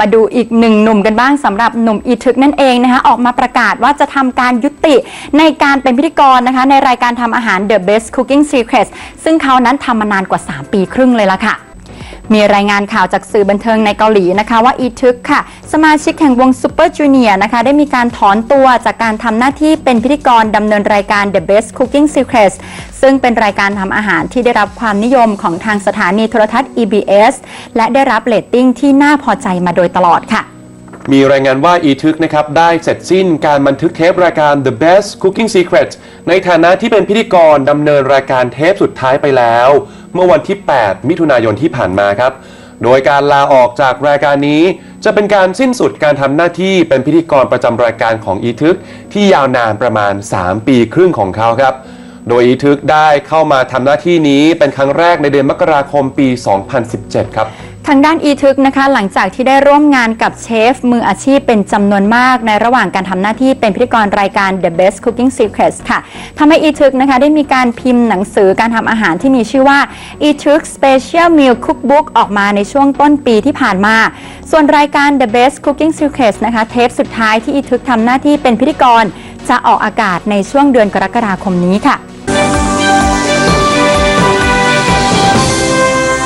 มาดูอีกหนึ่งหนุ่มกันบ้างสำหรับหนุ่มอีทึกนั่นเองนะคะออกมาประกาศว่าจะทำการยุติในการเป็นพิธีกรนะคะ ในรายการทำอาหาร The Best Cooking Secrets ซึ่งเขานั้นทำมานานกว่า 3 ปีครึ่งเลยละค่ะ มีรายงานข่าวจากสื่อบันเทิงในเกาหลีนะคะว่าอีทึกค่ะ สมาชิกแห่งวง Super Junior นะคะได้มีการถอนตัวจากการทำหน้าที่เป็นพิธีกรดำเนินรายการ The Best Cooking Secrets ซึ่งเป็นรายการทำอาหารที่ได้รับความนิยมของทางสถานีโทรทัศน์ EBS และได้รับเรตติ้งที่น่าพอใจมาโดยตลอดค่ะมีรายงานว่าอีทึกนะครับ ได้เสร็จสิ้นการบันทึกเทปรายการ The Best Cooking Secrets ในฐานะที่เป็นพิธีกรดำเนินรายการเทปสุดท้ายไปแล้ว เมื่อวันที่ 8 มิถุนายนที่ผ่านมาครับ โดยการลาออกจากรายการนี้ จะเป็นการสิ้นสุดการทำหน้าที่เป็นพิธีกรประจำรายการของอีทึก ที่ยาวนานประมาณ 3 ปีครึ่งของเขาครับ โดยอีทึกได้เข้ามาทำหน้าที่นี้เป็นครั้งแรกในเดือนมกราคมปี 2017 ครับ ทางด้านอีทึกนะคะ หลังจากที่ได้ร่วมงานกับเชฟมืออาชีพเป็นจำนวนมาก ในระหว่างการทำหน้าที่เป็นพิธีกรรายการ The Best Cooking Secrets ค่ะทำให้อีทึกนะคะได้มีการพิมพ์หนังสือการทำอาหารที่มีชื่อว่า e t u k Special Meal Cookbook ออกมาในช่วงต้นปีที่ผ่านมา ส่วนรายการ The Best Cooking Secrets นะคะ เทปสุดท้ายที่อีทึกทำหน้าที่เป็นพิธีกร จะออกอากาศในช่วงเดือนกรกฎาคมนี้ค่ะ